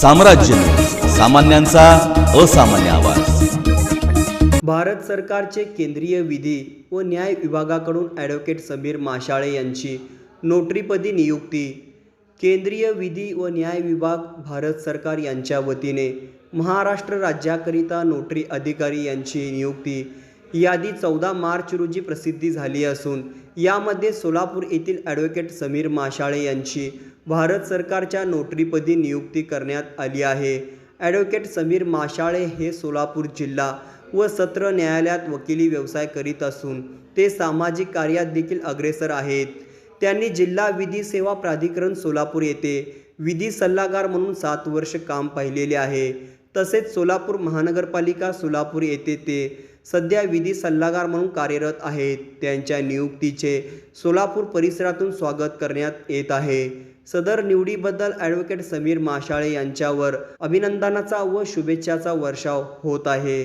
साम्राज्य सामान्यांचा असामान्य आवाज. भारत सरकारचे केंद्रीय विधी व न्याय विभागाकडून ॲडव्होकेट समीर माशाळे यांची नोटरीपदी नियुक्ती. केंद्रीय विधी व न्याय विभाग भारत सरकार यांच्या वतीने महाराष्ट्र राज्याकरिता नोटरी अधिकारी यांची नियुक्ती. यादी चौदा मार्च रोजी प्रसिद्धी झाली असून यामध्ये सोलापूर येथील ॲडव्होकेट समीर माशाळे यांची भारत सरकारच्या नोटरीपदी नियुक्ती करण्यात आली आहे. ॲडव्होकेट समीर माशाळे हे सोलापूर जिल्हा व सत्र न्यायालयात वकिली व्यवसाय करीत असून ते सामाजिक कार्यात देखील अग्रेसर आहेत. त्यांनी जिल्हा विधी सेवा प्राधिकरण सोलापूर येथे विधी सल्लागार म्हणून सात वर्ष काम पाहिलेले आहे. तसेच सोलापूर महानगरपालिका सोलापूर येथे ते सध्या विधी सल्लागार म्हणून कार्यरत आहेत. त्यांच्या नियुक्तीचे सोलापूर परिसरातून स्वागत करण्यात येत आहे. सदर निवडीबद्दल ॲडव्होकेट समीर माशाळे यांच्यावर अभिनंदनाचा व शुभेच्छाचा वर्षाव होत आहे.